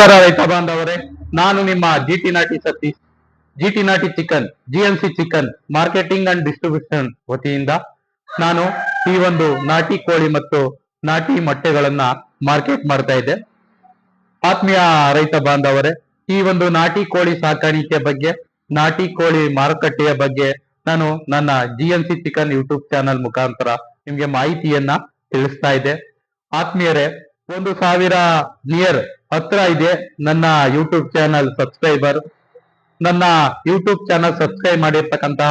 ನಮಸ್ಕಾರ ರೈತ ಬಾಂಧವರೇ ನಾನು ನಿಮ್ಮ ಜಿ ಟಿ ನಾಟಿ ಸತೀಶ್. ಜಿ ಟಿ ನಾಟಿ chicken G M C chicken, marketing and distribution ವತಿಯಿಂದ ನಾನು ಈ ಒಂದು ನಾಟಿ ಕೋಳಿ ಮತ್ತು ನಾಟಿ ಮೊಟ್ಟೆಗಳನ್ನ ಮಾರ್ಕೆಟ್ ಮಾಡ್ತಾ ಇದ್ದೆ. ಆತ್ಮೀಯ ರೈತ ಬಾಂಧವರೇ ಈ ಒಂದು ನಾಟಿ ಕೋಳಿ ಸಾಕಾಣಿಕೆ ಬಗ್ಗೆ, ನಾಟಿ ಕೋಳಿ ಮಾರುಕಟ್ಟೆಯ ಬಗ್ಗೆ ನಾನು ನನ್ನ G M C chicken YouTube channel ಮುಖಾಂತರ ನಿಮ್ಗೆ ಮಾಹಿತಿಯನ್ನ ತಿಳಿಸ್ತಾ ಇದ್ದೆ. ಆತ್ಮೀಯರೇ, ಒಂದು ಸಾವಿರ ನಿಯರ್ ಹತ್ರ ಇದೆ ನನ್ನ ಯೂಟ್ಯೂಬ್ ಚಾನಲ್ ಸಬ್ಸ್ಕ್ರೈಬರ್ ನನ್ನ ಯೂಟ್ಯೂಬ್ ಚಾನಲ್ ಸಬ್ಸ್ಕ್ರೈಬ್ ಮಾಡಿರ್ತಕ್ಕಂತಹ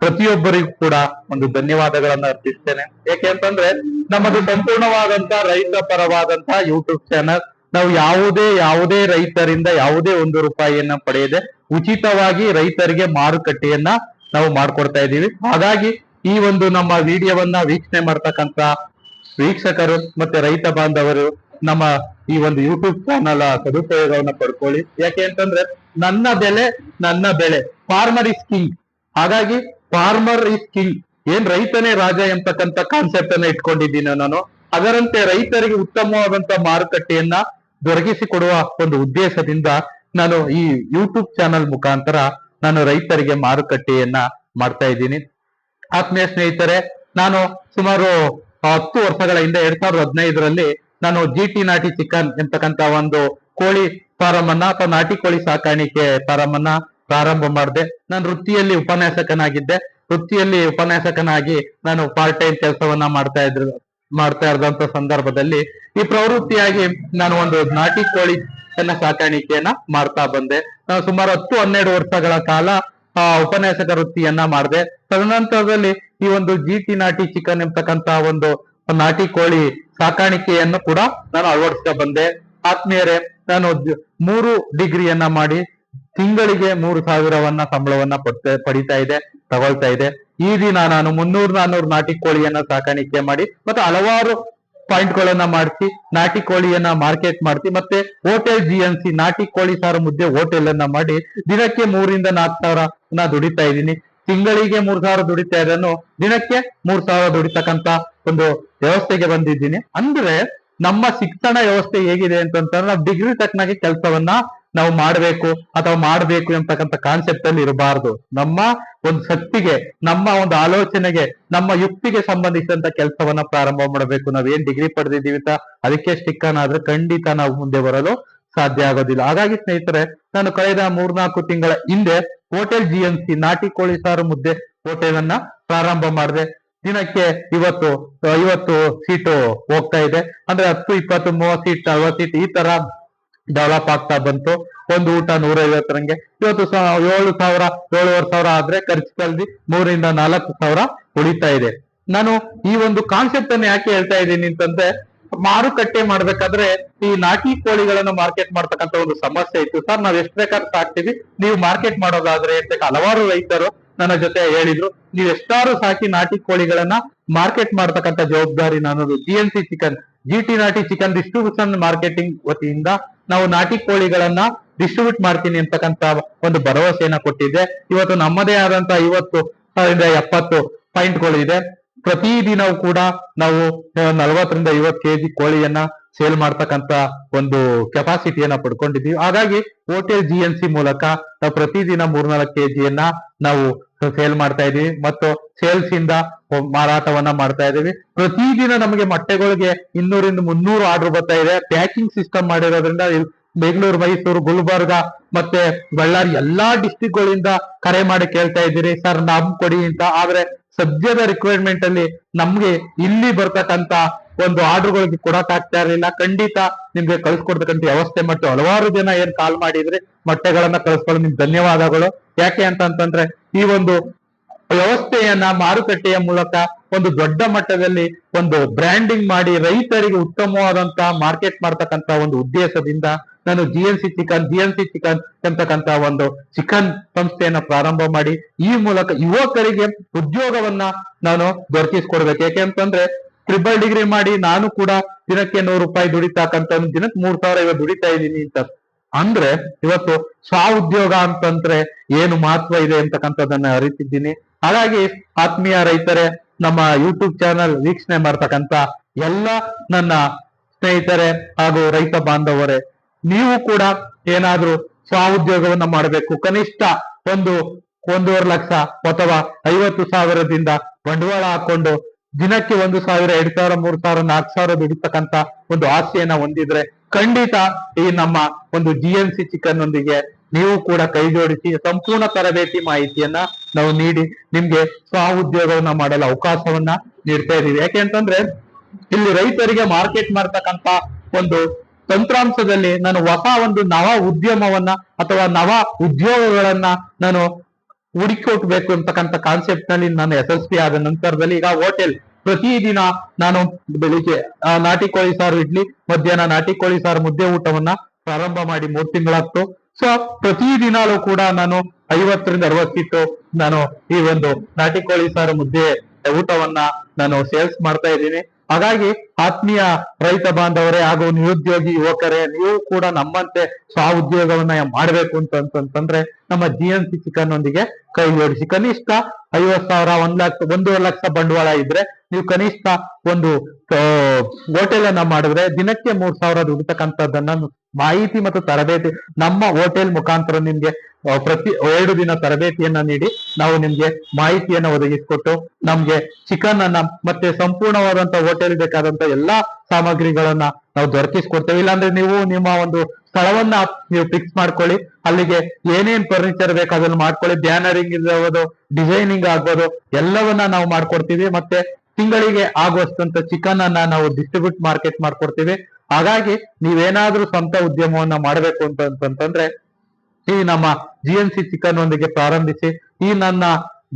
ಪ್ರತಿಯೊಬ್ಬರಿಗೂ ಕೂಡ ಒಂದು ಧನ್ಯವಾದಗಳನ್ನ ಅರ್ಪಿಸ್ತೇನೆ. ಏಕೆ ಅಂತಂದ್ರೆ ನಮ್ಮದು ಸಂಪೂರ್ಣವಾದಂತಹ ರೈತ ಪರವಾದಂತಹ ಯೂಟ್ಯೂಬ್ ಚಾನಲ್ ನಾವು ಯಾವುದೇ ಯಾವುದೇ ರೈತರಿಂದ ಯಾವುದೇ ಒಂದು ರೂಪಾಯಿಯನ್ನ ಪಡೆಯದೆ ಉಚಿತವಾಗಿ ರೈತರಿಗೆ ಮಾರುಕಟ್ಟೆಯನ್ನ ನಾವು ಮಾಡ್ಕೊಡ್ತಾ ಇದ್ದೀವಿ. ಹಾಗಾಗಿ ಈ ಒಂದು ನಮ್ಮ ವಿಡಿಯೋವನ್ನ ವೀಕ್ಷಣೆ ಮಾಡ್ತಕ್ಕಂತ ವೀಕ್ಷಕರು ಮತ್ತೆ ರೈತ ಬಾಂಧವರು ನಮ್ಮ ಈ ಒಂದು ಯೂಟ್ಯೂಬ್ ಚಾನಲ್ ಸದುಪಯೋಗವನ್ನ ಪಡ್ಕೊಳ್ಳಿ. ಯಾಕೆ ಅಂತಂದ್ರೆ ನನ್ನ ಬೆಲೆ ನನ್ನ ಬೆಳೆ. ಫಾರ್ಮರ್ ಇಸ್ ಕಿಂಗ್ ಹಾಗಾಗಿ ಫಾರ್ಮರ್ ಇಸ್ ಕಿಂಗ್ ಏನ್ ರೈತನೇ ರಾಜ ಎಂಬತಕ್ಕಂತ ಕಾನ್ಸೆಪ್ಟ್ ಅನ್ನ ಇಟ್ಕೊಂಡಿದ್ದೀನಿ ನಾನು. ಅದರಂತೆ ರೈತರಿಗೆ ಉತ್ತಮವಾದಂತ ಮಾರುಕಟ್ಟೆಯನ್ನ ದೊರಕಿಸಿಕೊಡುವ ಒಂದು ಉದ್ದೇಶದಿಂದ ನಾನು ಈ ಯೂಟ್ಯೂಬ್ ಚಾನಲ್ ಮುಖಾಂತರ ನಾನು ರೈತರಿಗೆ ಮಾರುಕಟ್ಟೆಯನ್ನ ಮಾಡ್ತಾ ಇದ್ದೀನಿ. ಆತ್ಮೀಯ ಸ್ನೇಹಿತರೆ, ನಾನು ಸುಮಾರು ಹತ್ತು ವರ್ಷಗಳ ಹಿಂದೆ ಎರಡ್ ಸಾವಿರದ ಹದಿನೈದರಲ್ಲಿ ನಾನು ಜಿ ಟಿ ನಾಟಿ ಚಿಕನ್ ಎಂತಕ್ಕಂತ ಒಂದು ಕೋಳಿ ಫಾರಂ ಅನ್ನ ಅಥವಾ ನಾಟಿ ಕೋಳಿ ಸಾಕಾಣಿಕೆ ಫಾರಂ ಅನ್ನ ಪ್ರಾರಂಭ ಮಾಡಿದೆ. ನಾನು ವೃತ್ತಿಯಲ್ಲಿ ಉಪನ್ಯಾಸಕನಾಗಿದ್ದೆ. ವೃತ್ತಿಯಲ್ಲಿ ಉಪನ್ಯಾಸಕನಾಗಿ ನಾನು ಪಾರ್ಟ್ ಟೈಮ್ ಕೆಲಸವನ್ನ ಮಾಡ್ತಾ ಇದ್ರು, ಮಾಡ್ತಾ ಇದ್ದಂತ ಸಂದರ್ಭದಲ್ಲಿ ಈ ಪ್ರವೃತ್ತಿಯಾಗಿ ನಾನು ಒಂದು ನಾಟಿ ಕೋಳಿ ಸಾಕಾಣಿಕೆಯನ್ನ ಮಾಡ್ತಾ ಬಂದೆ. ನಾನು ಸುಮಾರು ಹತ್ತು ಹನ್ನೆರಡು ವರ್ಷಗಳ ಕಾಲ, ಆ, ಉಪನ್ಯಾಸಕ ವೃತ್ತಿಯನ್ನ ಮಾಡಿದೆ. ತದನಂತರದಲ್ಲಿ ಈ ಒಂದು ಜಿ ಟಿ ನಾಟಿ ಚಿಕನ್ ಎಂಬತಕ್ಕಂತಹ ಒಂದು ನಾಟಿ ಕೋಳಿ ಸಾಕಾಣಿಕೆಯನ್ನು ಕೂಡ ನಾನು ಅಳವಡಿಸ್ತಾ ಬಂದೆ. ಆತ್ಮೀಯರೇ, ನಾನು ಮೂರು ಡಿಗ್ರಿಯನ್ನ ಮಾಡಿ ತಿಂಗಳಿಗೆ ಮೂರು ಸಾವಿರವನ್ನ ಸಂಬಳವನ್ನ ಪಡ್ತಾ, ಪಡಿತಾ ಇದೆ, ತಗೊಳ್ತಾ ಇದೆ. ಈ ದಿನ ನಾನು ಮುನ್ನೂರ್ ನಾನ್ನೂರು ನಾಟಿ ಕೋಳಿಯನ್ನ ಸಾಕಾಣಿಕೆ ಮಾಡಿ ಮತ್ತೆ ಹಲವಾರು ಪಾಯಿಂಟ್ ಗಳನ್ನ ಮಾಡಿಸಿ, ನಾಟಿ ಕೋಳಿಯನ್ನ ಮಾರ್ಕೆಟ್ ಮಾಡ್ತಿ ಮತ್ತೆ ಹೋಟೆಲ್ ಜಿ ಎನ್ ಸಿ ನಾಟಿ ಕೋಳಿ ಸಾರು ಮುದ್ದೆ ಹೋಟೆಲ್ ಅನ್ನ ಮಾಡಿ ದಿನಕ್ಕೆ ಮೂರಿಂದ ನಾಲ್ಕು ಸಾವಿರ ದುಡಿತಾ ಇದ್ದೀನಿ. ತಿಂಗಳಿಗೆ ಮೂರ್ ಸಾವಿರ ದುಡಿತಾ ಇದನ್ನು ದಿನಕ್ಕೆ ಮೂರ್ ಸಾವಿರ ದುಡಿತಕ್ಕಂತ ಒಂದು ವ್ಯವಸ್ಥೆಗೆ ಬಂದಿದ್ದೀನಿ. ಅಂದ್ರೆ ನಮ್ಮ ಶಿಕ್ಷಣ ವ್ಯವಸ್ಥೆ ಹೇಗಿದೆ ಅಂತಂದ್ರೆ ನಾವು ಡಿಗ್ರಿ ತಕ್ಕನಾಗಿ ಕೆಲಸವನ್ನ ನಾವು ಮಾಡಬೇಕು ಅಥವಾ ಮಾಡಬೇಕು ಎಂತಕ್ಕಂಥ ಕಾನ್ಸೆಪ್ಟ್ ಅಲ್ಲಿ ಇರಬಾರ್ದು. ನಮ್ಮ ಒಂದು ಶಕ್ತಿಗೆ, ನಮ್ಮ ಒಂದು ಆಲೋಚನೆಗೆ, ನಮ್ಮ ಯುಕ್ತಿಗೆ ಸಂಬಂಧಿಸಿದಂತ ಕೆಲಸವನ್ನ ಪ್ರಾರಂಭ ಮಾಡಬೇಕು. ನಾವ್ ಏನ್ ಡಿಗ್ರಿ ಪಡೆದಿದ್ದೀವಿ ಅಂತ ಅದಕ್ಕೆ ಸ್ಟಿಕ್ಕನ್ ಆದ್ರೆ ಖಂಡಿತ ನಾವು ಮುಂದೆ ಬರಲು ಸಾಧ್ಯ ಆಗೋದಿಲ್ಲ. ಹಾಗಾಗಿ ಸ್ನೇಹಿತರೆ, ನಾನು ಕಳೆದ ಮೂರ್ನಾಲ್ಕು ತಿಂಗಳ ಹಿಂದೆ ಹೋಟೆಲ್ ಜಿ ಎಂ ಸಿ ನಾಟಿ ಕೋಳಿ ಸಾರು ಮುದ್ದೆ ಹೋಟೆಲ್ ಅನ್ನ ಪ್ರಾರಂಭ ಮಾಡಿದೆ. ದಿನಕ್ಕೆ ಇವತ್ತು ಐವತ್ತು ಸೀಟು ಹೋಗ್ತಾ ಇದೆ. ಅಂದ್ರೆ ಹತ್ತು, ಇಪ್ಪತ್ತು, ಮೂವತ್ತು ಸೀಟ್ ನಲ್ವತ್ತು ಸೀಟ್ ಈ ತರ ಡೆವಲಪ್ ಆಗ್ತಾ ಬಂತು. ಒಂದು ಊಟ ನೂರ ಐವತ್ತರಂಗೆ ಇವತ್ತು ಏಳು ಸಾವಿರ, ಏಳುವರೆ ಸಾವಿರ ಆದ್ರೆ ಖರ್ಚು ಕಲ್ದಿ ಮೂರಿಂದ ನಾಲ್ಕು ಸಾವಿರ ಉಳಿತಾ ಇದೆ. ನಾನು ಈ ಒಂದು ಕಾನ್ಸೆಪ್ಟ್ ಅನ್ನು ಯಾಕೆ ಹೇಳ್ತಾ ಇದ್ದೀನಿ ಅಂತಂದ್ರೆ, ಮಾರುಕಟ್ಟೆ ಮಾಡ್ಬೇಕಾದ್ರೆ ಈ ನಾಟಿ ಕೋಳಿಗಳನ್ನು ಮಾರ್ಕೆಟ್ ಮಾಡ್ತಕ್ಕಂತ ಒಂದು ಸಮಸ್ಯೆ ಇತ್ತು. ಸರ್, ನಾವ್ ಎಷ್ಟ್ ಬೇಕಾದ್ರೆ ಸಾಕ್ತಿವಿ. ನೀವು ಮಾರ್ಕೆಟ್ ಮಾಡೋದಾದ್ರೆ ಅಂತ ಹಲವಾರು ರೈತರು ನನ್ನ ಜೊತೆ ಹೇಳಿದ್ರು, ನೀವು ಎಷ್ಟಾರು ಸಾಕಿ ನಾಟಿ ಕೋಳಿಗಳನ್ನ ಮಾರ್ಕೆಟ್ ಮಾಡ್ತಕ್ಕಂತ ಜವಾಬ್ದಾರಿ ನನ್ನದು. G N C chicken G T ನಾಟಿ ಚಿಕನ್ ಡಿಸ್ಟ್ರಿಬ್ಯೂಷನ್ ಮಾರ್ಕೆಟಿಂಗ್ ವತಿಯಿಂದ ನಾವು ನಾಟಿ ಕೋಳಿಗಳನ್ನ ಡಿಸ್ಟ್ರಿಬ್ಯೂಟ್ ಮಾಡ್ತೀನಿ ಅಂತಕ್ಕಂತ ಒಂದು ಭರವಸೆಯನ್ನ ಕೊಟ್ಟಿದ್ದೆ. ಇವತ್ತು ನಮ್ಮದೇ ಆದಂತ ಐವತ್ತು ಸಾವಿರದ ಎಪ್ಪತ್ತು ಪಾಯಿಂಟ್ಗಳು ಇದೆ. ಪ್ರತಿದಿನವೂ ಕೂಡ ನಾವು ನಲವತ್ತರಿಂದ ಐವತ್ತು ಕೆಜಿ ಕೋಳಿಯನ್ನ ಸೇಲ್ ಮಾಡ್ತಕ್ಕಂತ ಒಂದು ಕೆಪಾಸಿಟಿಯನ್ನ ಪಡ್ಕೊಂಡಿದ್ದೀವಿ. ಹಾಗಾಗಿ ಹೋಟೆಲ್ ಜಿ ಎನ್ ಸಿ ಮೂಲಕ ನಾವು ಪ್ರತಿದಿನ ಮೂರ್ನಾಲ್ಕು ಕೆಜಿಯನ್ನ ನಾವು ಸೇಲ್ ಮಾಡ್ತಾ ಇದೀವಿ ಮತ್ತು ಸೇಲ್ಸ್ ಇಂದ ಮಾರಾಟವನ್ನ ಮಾಡ್ತಾ ಇದೀವಿ ಪ್ರತಿದಿನ ನಮಗೆ ಮೊಟ್ಟೆಗಳಿಗೆ ಇನ್ನೂರಿಂದ ಮುನ್ನೂರು ಆರ್ಡರ್ ಬರ್ತಾ ಇದೆ. ಪ್ಯಾಕಿಂಗ್ ಸಿಸ್ಟಮ್ ಮಾಡಿರೋದ್ರಿಂದ ಬೆಂಗಳೂರು, ಮೈಸೂರು, ಗುಲ್ಬರ್ಗ ಮತ್ತೆ ಬಳ್ಳಾರಿ ಎಲ್ಲಾ ಡಿಸ್ಟಿಕ್ ಗಳಿಂದ ಕರೆ ಮಾಡಿ ಕೇಳ್ತಾ ಇದ್ದೀರಿ. ಸರ್ ನಮ್ ಕೊಡಿ ಅಂತ. ಆದ್ರೆ ಸದ್ಯದ ರಿಕ್ವೈರ್ಮೆಂಟ್ ಅಲ್ಲಿ ನಮ್ಗೆ ಇಲ್ಲಿ ಬರ್ತಕ್ಕಂತ ಒಂದು ಆರ್ಡರ್ಗಳಿಗೆ ಕೊಡಕ್ ಆಗ್ತಾ ಇರಲಿಲ್ಲ. ಖಂಡಿತ ನಿಮ್ಗೆ ಕಳ್ಸಿಕೊಡ್ತಕ್ಕಂಥ ವ್ಯವಸ್ಥೆ ಮತ್ತು ಹಲವಾರು ಜನ ಏನ್ ಕಾಲ್ ಮಾಡಿದ್ರೆ, ಮೊಟ್ಟೆಗಳನ್ನ ಕಳ್ಸ್ಕೊಳ್ಳೋ, ನಿಮ್ಗೆ ಧನ್ಯವಾದಗಳು. ಯಾಕೆ ಅಂತಂತಂದ್ರೆ ಈ ಒಂದು ವ್ಯವಸ್ಥೆಯನ್ನ ಮಾರುಕಟ್ಟೆಯ ಮೂಲಕ ಒಂದು ದೊಡ್ಡ ಮಟ್ಟದಲ್ಲಿ ಒಂದು ಬ್ರ್ಯಾಂಡಿಂಗ್ ಮಾಡಿ ರೈತರಿಗೆ ಉತ್ತಮವಾದಂತಹ ಮಾರ್ಕೆಟ್ ಮಾಡ್ತಕ್ಕಂತ ಒಂದು ಉದ್ದೇಶದಿಂದ ನಾನು G N C chicken G N C chicken ಎಂತಕ್ಕಂತ ಒಂದು ಚಿಕನ್ ಸಂಸ್ಥೆಯನ್ನ ಪ್ರಾರಂಭ ಮಾಡಿ ಈ ಮೂಲಕ ಯುವಕರಿಗೆ ಉದ್ಯೋಗವನ್ನ ನಾನು ದೊರಕಿಸ್ಕೊಡ್ಬೇಕು. ಯಾಕೆಂತಂದ್ರೆ ಟ್ರಿಬಲ್ ಡಿಗ್ರಿ ಮಾಡಿ ನಾನು ಕೂಡ ದಿನಕ್ಕೆ ನೂರು ರೂಪಾಯಿ ದುಡಿತಾಕಂತ ದಿನಕ್ಕೆ ಮೂರ್ ಸಾವಿರ ಇವತ್ತು ದುಡಿತಾ ಇದ್ದೀನಿ ಅಂತ. ಅಂದ್ರೆ ಇವತ್ತು ಸ್ವ ಉದ್ಯೋಗ ಅಂತಂದ್ರೆ ಏನು ಮಹತ್ವ ಇದೆ ಅಂತಕ್ಕಂಥದ್ದನ್ನ ಅರಿತಿದ್ದೀನಿ. ಹಾಗಾಗಿ ಆತ್ಮೀಯ ರೈತರೇ, ನಮ್ಮ ಯೂಟ್ಯೂಬ್ ಚಾನಲ್ ವೀಕ್ಷಣೆ ಮಾಡ್ತಕ್ಕಂತ ಎಲ್ಲ ನನ್ನ ಸ್ನೇಹಿತರೆ ಹಾಗೂ ರೈತ ಬಾಂಧವರೇ, ನೀವು ಕೂಡ ಏನಾದ್ರೂ ಸ್ವಉದ್ಯೋಗವನ್ನ ಮಾಡಬೇಕು. ಕನಿಷ್ಠ ಒಂದು, ಒಂದೂವರೆ ಲಕ್ಷ ಅಥವಾ ಐವತ್ತು ಸಾವಿರದಿಂದ ಬಂಡವಾಳ ಹಾಕೊಂಡು ದಿನಕ್ಕೆ ಒಂದು ಸಾವಿರ, ಎರಡ್ ಸಾವಿರ, ಮೂರ್ ಸಾವಿರ, ನಾಲ್ಕು ಸಾವಿರ ದುಡಿತಕ್ಕಂತ ಒಂದು ಆಸೆಯನ್ನ ಹೊಂದಿದ್ರೆ ಖಂಡಿತ ಈ ನಮ್ಮ ಒಂದು ಜಿ ಎನ್ ಸಿ ಚಿಕನ್ ಒಂದಿಗೆ ನೀವು ಕೂಡ ಕೈ ಜೋಡಿಸಿ ಸಂಪೂರ್ಣ ತರಬೇತಿ ಮಾಹಿತಿಯನ್ನ ನಾವು ನೀಡಿ ನಿಮ್ಗೆ ಸ್ವ ಉದ್ಯೋಗವನ್ನ ಮಾಡಲು ಅವಕಾಶವನ್ನ ನೀಡ್ತಾ ಇದೀವಿ ಯಾಕೆ ಅಂತಂದ್ರೆ ಇಲ್ಲಿ ರೈತರಿಗೆ ಮಾರ್ಕೆಟ್ ಮಾಡ್ತಕ್ಕಂತ ಒಂದು ತಂತ್ರಾಂಶದಲ್ಲಿ ನಾನು ಹೊಸ ಒಂದು ನವ ಉದ್ಯಮವನ್ನ ಅಥವಾ ನವ ಉದ್ಯೋಗಗಳನ್ನ ನಾನು ಹುಡುಕೊಟ್ಬೇಕು ಅಂತಕ್ಕಂಥ ಕಾನ್ಸೆಪ್ಟ್ನಲ್ಲಿ ನಾನು ಯಶಸ್ವಿ ಆದ ನಂತರದಲ್ಲಿ ಈಗ ಹೋಟೆಲ್ ಪ್ರತಿದಿನ ನಾನು ಬೆಳಿಗ್ಗೆ ನಾಟಿ ಕೋಳಿ ಸಾರು ಇಡ್ಲಿ, ಮಧ್ಯಾಹ್ನ ನಾಟಿ ಕೋಳಿ ಸಾರು ಮುದ್ದೆ ಊಟವನ್ನ ಪ್ರಾರಂಭ ಮಾಡಿ ಮೂರ್ ತಿಂಗಳಾಗ್ತು ಸೊ ಪ್ರತಿದಿನಾಲೂ ಕೂಡ ನಾನು ಐವತ್ತರಿಂದ ಅರವತ್ತಿಟ್ಟು ನಾನು ಈ ಒಂದು ನಾಟಿ ಕೋಳಿ ಸಾರು ಮುದ್ದೆ ಊಟವನ್ನ ನಾನು ಸೇಲ್ಸ್ ಮಾಡ್ತಾ ಇದ್ದೀನಿ. ಹಾಗಾಗಿ ಆತ್ಮೀಯ ರೈತ ಬಾಂಧವರೇ ಹಾಗೂ ನಿರುದ್ಯೋಗಿ ಯುವಕರೇ, ನೀವು ಕೂಡ ನಮ್ಮಂತೆ ಸ್ವ ಉದ್ಯೋಗವನ್ನ ಮಾಡಬೇಕು ಅಂತಂತಂದ್ರೆ ನಮ್ಮ ಜಿ ಎನ್ ಸಿ ಚಿಕನ್ ಒಂದಿಗೆ ಕೈ ಜೋಡಿಸಿ. ಕನಿಷ್ಠ ಐವತ್ ಸಾವಿರ, ಒಂದ್ ಲಕ್ಷ, ಒಂದೂವರೆ ಲಕ್ಷ ಬಂಡವಾಳ ಇದ್ರೆ ನೀವು ಕನಿಷ್ಠ ಒಂದು ಹೋಟೆಲ್ ಅನ್ನ ಮಾಡಿದ್ರೆ ದಿನಕ್ಕೆ ಮೂರ್ ಸಾವಿರ ದುಡಿತಕ್ಕಂಥದ್ದನ್ನ ಮಾಹಿತಿ ಮತ್ತು ತರಬೇತಿ, ನಮ್ಮ ಹೋಟೆಲ್ ಮುಖಾಂತರ ನಿಮ್ಗೆ ಪ್ರತಿ ಎರಡು ದಿನ ತರಬೇತಿಯನ್ನ ನೀಡಿ ನಾವು ನಿಮ್ಗೆ ಮಾಹಿತಿಯನ್ನ ಒದಗಿಸಿಕೊಟ್ಟು ನಮ್ಗೆ ಚಿಕನ್ ಅನ್ನ ಮತ್ತೆ ಸಂಪೂರ್ಣವಾದಂತ ಹೋಟೆಲ್ ಬೇಕಾದಂತ ಎಲ್ಲಾ ಸಾಮಗ್ರಿಗಳನ್ನ ನಾವು ದೊರಕಿಸ್ಕೊಡ್ತೇವೆ. ಇಲ್ಲಾಂದ್ರೆ ನೀವು ನಿಮ್ಮ ಒಂದು ಸ್ಥಳವನ್ನ ನೀವು ಫಿಕ್ಸ್ ಮಾಡ್ಕೊಳ್ಳಿ. ಅಲ್ಲಿಗೆ ಏನೇನ್ ಫರ್ನಿಚರ್ ಬೇಕು ಅದನ್ನ ಮಾಡ್ಕೊಳ್ಳಿ. ಬ್ಯಾನರಿಂಗ್ ಇರ್ಬೋದು, ಡಿಸೈನಿಂಗ್ ಆಗ್ಬೋದು, ಎಲ್ಲವನ್ನ ನಾವು ಮಾಡ್ಕೊಡ್ತೀವಿ. ಮತ್ತೆ ತಿಂಗಳಿಗೆ ಆಗುವಷ್ಟಂತ ಚಿಕನ್ ಅನ್ನ ನಾವು ಡಿಸ್ಟ್ರಿಬ್ಯೂಟ್ ಮಾರ್ಕೆಟ್ ಮಾಡ್ಕೊಡ್ತೀವಿ. ಹಾಗಾಗಿ ನೀವೇನಾದ್ರೂ ಸ್ವಂತ ಉದ್ಯಮವನ್ನ ಮಾಡಬೇಕು ಅಂತ ಅಂತಂದ್ರೆ ಈ ನಮ್ಮ ಜಿ ಎನ್ ಸಿ ಚಿಕನ್ ಒಂದಿಗೆ ಪ್ರಾರಂಭಿಸಿ, ಈ ನನ್ನ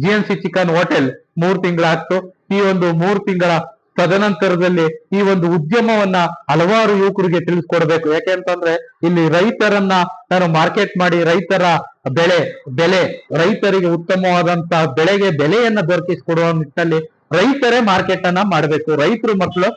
G N C chicken hotel ಮೂರ್ ತಿಂಗಳಾಗ್ತು. ಈ ಒಂದು ಮೂರ್ ತಿಂಗಳ ತದನಂತರದಲ್ಲಿ ಈ ಒಂದು ಉದ್ಯಮವನ್ನ ಹಲವಾರು ಯುವಕರಿಗೆ ತಿಳಿಸ್ಕೊಡ್ಬೇಕು. ಯಾಕೆ ಅಂತಂದ್ರೆ, ಇಲ್ಲಿ ರೈತರನ್ನ ನಾನು ಮಾರ್ಕೆಟ್ ಮಾಡಿ ರೈತರ ಬೆಳೆ, ಬೆಲೆ, ರೈತರಿಗೆ ಉತ್ತಮವಾದಂತಹ ಬೆಳೆಗೆ ಬೆಲೆಯನ್ನ ದೊರಕಿಸಿಕೊಡುವ ನಿಟ್ಟಿನಲ್ಲಿ ರೈತರೇ ಮಾರ್ಕೆಟ್ ಅನ್ನ ಮಾಡಬೇಕು. ರೈತರು ಮಕ್ಕಳು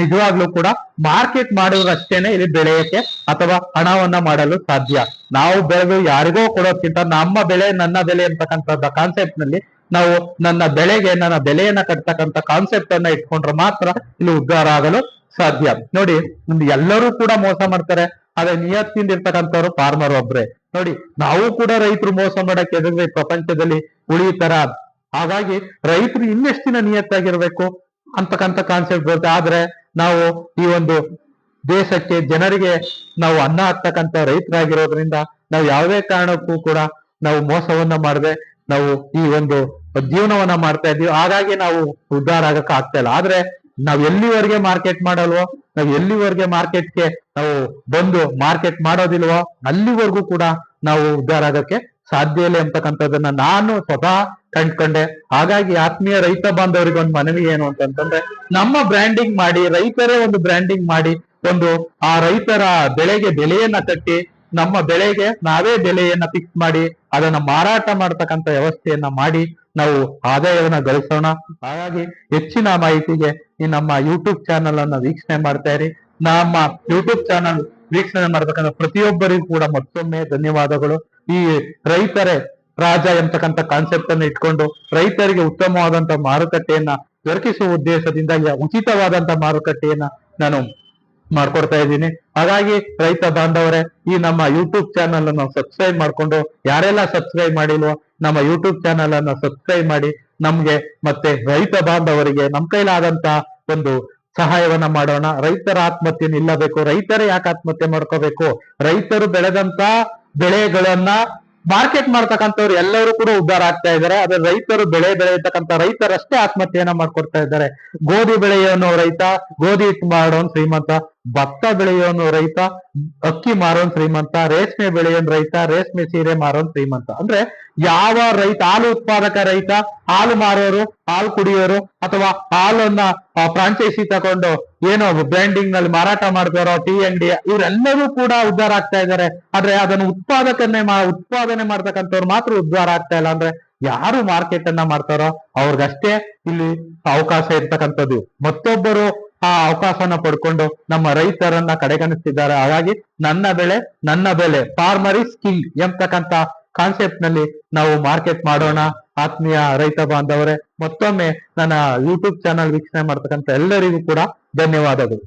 ನಿಜವಾಗ್ಲೂ ಕೂಡ ಮಾರ್ಕೆಟ್ ಮಾಡುವುದಷ್ಟೇನೆ ಇಲ್ಲಿ ಬೆಳೆಯಕ್ಕೆ ಅಥವಾ ಹಣವನ್ನ ಮಾಡಲು ಸಾಧ್ಯ. ನಾವು ಬೆಳೆದು ಯಾರಿಗೋ ಕೊಡೋದ್ಕಿಂತ ನಮ್ಮ ಬೆಳೆ ನನ್ನ ಬೆಲೆ ಅಂತಕ್ಕಂತ ಕಾನ್ಸೆಪ್ಟ್ನಲ್ಲಿ ನಾವು ನನ್ನ ಬೆಳೆಗೆ ನನ್ನ ಬೆಲೆಯನ್ನ ಕಟ್ತಕ್ಕಂಥ ಕಾನ್ಸೆಪ್ಟ್ ಅನ್ನ ಇಟ್ಕೊಂಡ್ರೆ ಮಾತ್ರ ಇಲ್ಲಿ ಉದ್ಧಾರ ಆಗಲು ಸಾಧ್ಯ. ನೋಡಿ ಎಲ್ಲರೂ ಕೂಡ ಮೋಸ ಮಾಡ್ತಾರೆ. ಆದ್ರೆ ನಿಯತ್ತಿಂದ ಇರ್ತಕ್ಕಂಥವ್ರು ಫಾರ್ಮರ್ ಒಬ್ರೆ. ನೋಡಿ, ನಾವು ಕೂಡ ರೈತರು ಮೋಸ ಮಾಡಕ್ಕೆ ಪ್ರಪಂಚದಲ್ಲಿ ಉಳಿತಾರ. ಹಾಗಾಗಿ ರೈತರು ಇನ್ನೆಷ್ಟಿನ ನಿಯತ್ತಾಗಿರ್ಬೇಕು? ಅಂತಕ್ಕಂಥ ಕಾನ್ಸೆಪ್ಟ್ ಬರುತ್ತೆ. ಆದ್ರೆ ನಾವು ಈ ಒಂದು ದೇಶಕ್ಕೆ ಜನರಿಗೆ ನಾವು ಅನ್ನ ಹಾಕ್ತಕ್ಕಂಥ ರೈತರಾಗಿರೋದ್ರಿಂದ ನಾವು ಯಾವುದೇ ಕಾರಣಕ್ಕೂ ಕೂಡ ನಾವು ಮೋಸವನ್ನ ಮಾಡದೆ ನಾವು ಈ ಒಂದು ಜೀವನವನ್ನ ಮಾಡ್ತಾ ಇದೀವಿ ಹಾಗಾಗಿ ನಾವು ಉದ್ಧಾರ ಆಗಕ್ಕೆ ಆಗ್ತಾ ಇಲ್ಲ. ಆದ್ರೆ ನಾವ್ ಎಲ್ಲಿವರೆಗೆ ಮಾರ್ಕೆಟ್ ಮಾಡಲ್ವೋ, ನಾವ್ ಎಲ್ಲಿವರೆಗೆ ಮಾರ್ಕೆಟ್ಗೆ ನಾವು ಬಂದು ಮಾರ್ಕೆಟ್ ಮಾಡೋದಿಲ್ವೋ ಅಲ್ಲಿವರೆಗೂ ಕೂಡ ನಾವು ಉದ್ಧಾರ ಆಗಕ್ಕೆ ಸಾಧ್ಯ ಇಲ್ಲ ಅಂತಕ್ಕಂಥದ್ದನ್ನ ನಾನು ಸ್ವತಃ ಕಂಡ್ಕೊಂಡೆ. ಹಾಗಾಗಿ ಆತ್ಮೀಯ ರೈತ ಬಾಂಧವರಿಗೆ ಒಂದು ಮನವಿ ಏನು ಅಂತಂತಂದ್ರೆ ನಮ್ಮ ಬ್ರ್ಯಾಂಡಿಂಗ್ ಮಾಡಿ, ರೈತರೇ ಒಂದು ಬ್ರ್ಯಾಂಡಿಂಗ್ ಮಾಡಿ, ಒಂದು ಆ ರೈತರ ಬೆಳೆಗೆ ಬೆಲೆಯನ್ನ ಕಟ್ಟಿ, ನಮ್ಮ ಬೆಳೆಗೆ ನಾವೇ ಬೆಲೆಯನ್ನ ಫಿಕ್ಸ್ ಮಾಡಿ, ಅದನ್ನ ಮಾರಾಟ ಮಾಡತಕ್ಕಂತ ವ್ಯವಸ್ಥೆಯನ್ನ ಮಾಡಿ, ನಾವು ಆದಾಯವನ್ನ ಗಳಿಸೋಣ. ಹಾಗಾಗಿ ಹೆಚ್ಚಿನ ಮಾಹಿತಿಗೆ ಈ ನಮ್ಮ ಯೂಟ್ಯೂಬ್ ಚಾನಲ್ ಅನ್ನ ವೀಕ್ಷಣೆ ಮಾಡ್ತಾ ಇರಿ. ನಮ್ಮ ಯೂಟ್ಯೂಬ್ ಚಾನಲ್ ವೀಕ್ಷಣೆ ಮಾಡ್ತಕ್ಕಂಥ ಪ್ರತಿಯೊಬ್ಬರಿಗೂ ಕೂಡ ಮತ್ತೊಮ್ಮೆ ಧನ್ಯವಾದಗಳು. ಈ ರೈತರೇ ರಾಜ ಎಂತಕ್ಕಂಥ ಕಾನ್ಸೆಪ್ಟ್ ಅನ್ನು ಇಟ್ಕೊಂಡು ರೈತರಿಗೆ ಉತ್ತಮವಾದಂತ ಮಾರುಕಟ್ಟೆಯನ್ನ ದೊರಕಿಸುವ ಉದ್ದೇಶದಿಂದ ಉಚಿತವಾದಂಥ ಮಾರುಕಟ್ಟೆಯನ್ನ ನಾನು ಮಾಡ್ಕೊಡ್ತಾ ಇದ್ದೀನಿ. ಹಾಗಾಗಿ ರೈತ ಬಾಂಧವರೇ, ಈ ನಮ್ಮ ಯೂಟ್ಯೂಬ್ ಚಾನಲ್ ಅನ್ನು ಸಬ್ಸ್ಕ್ರೈಬ್ ಮಾಡ್ಕೊಂಡು, ಯಾರೆಲ್ಲ ಸಬ್ಸ್ಕ್ರೈಬ್ ಮಾಡಿಲ್ವೋ, ನಮ್ಮ ಯೂಟ್ಯೂಬ್ ಚಾನಲ್ ಅನ್ನು ಸಬ್ಸ್ಕ್ರೈಬ್ ಮಾಡಿ, ನಮ್ಗೆ ಮತ್ತೆ ರೈತ ಬಾಂಧವರಿಗೆ ನಮ್ಮ ಕೈಲಾದಂತ ಒಂದು ಸಹಾಯವನ್ನ ಮಾಡೋಣ. ರೈತರ ಆತ್ಮಹತ್ಯೆ ನಿಲ್ಲಬೇಕು ರೈತರೇ ಯಾಕೆ ಆತ್ಮಹತ್ಯೆ ಮಾಡ್ಕೋಬೇಕು? ರೈತರು ಬೆಳೆದಂತ ಬೆಳೆಗಳನ್ನ ಮಾರ್ಕೆಟ್ ಮಾಡ್ತಕ್ಕಂಥವ್ರು ಎಲ್ಲರೂ ಕೂಡ ಉದ್ದಾರ ಆಗ್ತಾ ಇದ್ದಾರೆ. ಆದ್ರೆ ರೈತರು ಬೆಳೆ ಬೆಳೆಯತಕ್ಕಂಥ ರೈತರಷ್ಟೇ ಆತ್ಮಹತ್ಯೆಯನ್ನ ಮಾಡ್ಕೊಡ್ತಾ ಇದ್ದಾರೆ. ಗೋಧಿ ಬೆಳೆಯೋನು ರೈತ, ಗೋಧಿ ಹಿಟ್ಟು ಮಾಡೋನ್ ಶ್ರೀಮಂತ. ಭತ್ತ ಬೆಳೆಯೋನು ರೈತ, ಅಕ್ಕಿ ಮಾರೋನ್ ಶ್ರೀಮಂತ, ರೇಷ್ಮೆ ಬೆಳೆಯೋನ್ ರೈತ, ರೇಷ್ಮೆ ಸೀರೆ ಮಾರೋನ್ ಶ್ರೀಮಂತ. ಅಂದ್ರೆ ಯಾವ ರೈತ, ಹಾಲು ಉತ್ಪಾದಕ ರೈತ, ಹಾಲು ಮಾರೋರು, ಹಾಲು ಕುಡಿಯೋರು ಅಥವಾ ಹಾಲನ್ನ ಫ್ರಾಂಚೈಸಿ ತಗೊಂಡು ಏನೋ ಬ್ರ್ಯಾಂಡಿಂಗ್ನಲ್ಲಿ ಮಾರಾಟ ಮಾಡ್ತಾರೋ ಟಿ ಅಂಗಡಿ ಇವರೆಲ್ಲರೂ ಕೂಡ ಉದ್ಧಾರ ಆಗ್ತಾ ಇದ್ದಾರೆ. ಆದ್ರೆ ಅದನ್ನು ಉತ್ಪಾದಕನ್ನೇ ಮಾ, ಉತ್ಪಾದನೆ ಮಾಡ್ತಕ್ಕಂಥವ್ರು ಮಾತ್ರ ಉದ್ಧಾರ ಆಗ್ತಾ ಇಲ್ಲ. ಅಂದ್ರೆ ಯಾರು ಮಾರ್ಕೆಟ್ ಅನ್ನ ಮಾಡ್ತಾರೋ, ಅವ್ರಿಗಷ್ಟೇ ಇಲ್ಲಿ ಅವಕಾಶ ಇರ್ತಕ್ಕಂಥದ್ದು. ಮತ್ತೊಬ್ಬರು ಆ ಅವಕಾಶನ ಪಡ್ಕೊಂಡು ನಮ್ಮ ರೈತರನ್ನ ಕಡೆಗಣಿಸ್ತಿದ್ದಾರೆ. ಹಾಗಾಗಿ ನನ್ನ ಬೆಳೆ, ನನ್ನ ಬೆಲೆ ಫಾರ್ಮರ್ ಇಸ್ ಕಿಂಗ್ ಎಂಬತಕ್ಕಂತ ಕಾನ್ಸೆಪ್ಟ್ನಲ್ಲಿ ನಾವು ಮಾರ್ಕೆಟ್ ಮಾಡೋಣ. ಆತ್ಮೀಯ ರೈತ ಬಾಂಧವರೇ, ಮತ್ತೊಮ್ಮೆ ನನ್ನ ಯೂಟ್ಯೂಬ್ ಚಾನಲ್ ವೀಕ್ಷಣೆ ಮಾಡ್ತಕ್ಕಂಥ ಎಲ್ಲರಿಗೂ ಕೂಡ ಧನ್ಯವಾದಗಳು.